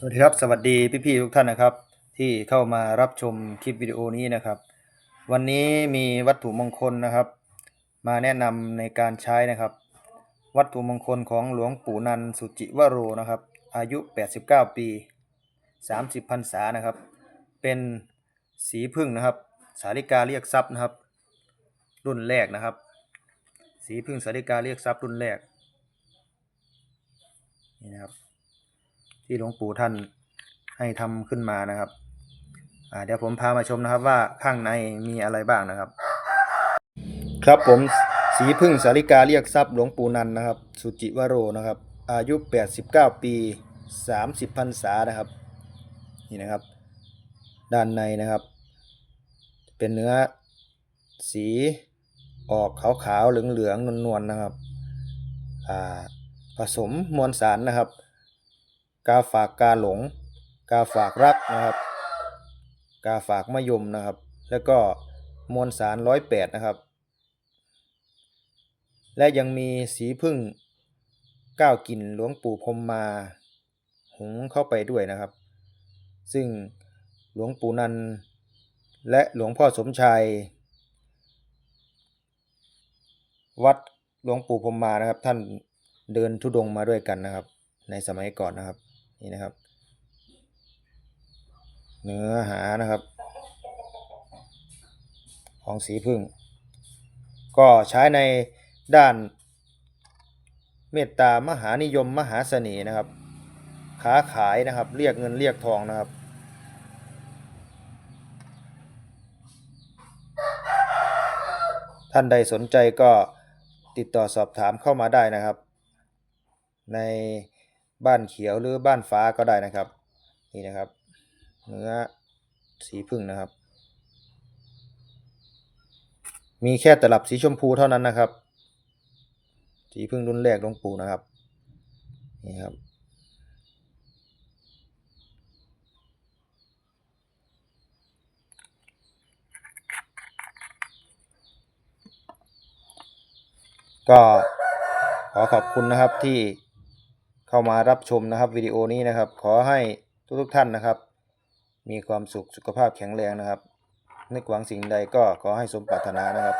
สวัสดีครับ สวัสดีพี่ๆทุกท่านนะครับ ที่เข้ามารับชมคลิปวิดีโอนี้นะครับ วันนี้มีวัตถุมงคลนะครับ มาแนะนำในการใช้นะครับ วัตถุมงคลของหลวงปู่นันสุจิวโรนะครับ อายุ 89 ปี 30พรรษานะครับ เป็นสีพึ่งนะครับ สาริกาเรียกทรัพย์นะครับ รุ่นแรกนะครับ สีพึ่งสาริกาเรียกทรัพย์รุ่นแรกนี่นะครับ ที่หลวงปู่ท่านให้ทำขึ้นมานะครับอ่าเดี๋ยวผมพามาชมนะครับว่าข้างในมีอะไรบ้างนะครับ ครับผมสีพึ่งสาริกาเรียกทรัพย์หลวงปู่นันนะครับ สุจิวโรนะครับ อายุ 89 ปี 30พรรษานะครับ นี่นะครับ ด้านในนะครับ เป็นเนื้อสีออกขาวๆเหลืองๆนวลๆนะครับผสมมวลสารนะครับ กาฝากกาหลง กาฝากรักนะครับ กาฝากมะยมนะครับ แล้วก็มวลสารร้อยแปดนะครับ และยังมีสีพึ่งก้าวกลิ่นหลวงปู่พรมมาหุงเข้าไปด้วยนะครับ ซึ่งหลวงปู่นันและหลวงพ่อสมชายวัดหลวงปู่พรมมานะครับ ท่านเดินทุดงมาด้วยกันนะครับ ในสมัยก่อนนะครับ นี่นะครับ เนื้อหานะครับ ของสีพึ่ง ก็ใช้ในด้านเมตตามหานิยมมหาเสน่ห์นะครับค้าขายนะครับ เรียกเงินเรียกทองนะครับ ท่านใดสนใจก็ติดต่อสอบถามเข้ามาได้นะครับ ใน บ้านเขียวหรือบ้านฟ้าก็ได้นะครับ นี่นะครับ เนื้อสีพึ่งนะครับ มีแค่ตลับสีชมพูเท่านั้นนะครับ สีพึ่งรุ่นแรกลงปูนะครับ นี่ครับก็ขอขอบคุณนะครับที่ เข้ามารับชมนะครับวิดีโอนี้นะครับ ขอให้ทุกๆท่านนะครับ มีความสุขสุขภาพแข็งแรงนะครับ นึกหวังสิ่งใดก็ขอให้สมปรารถนานะครับ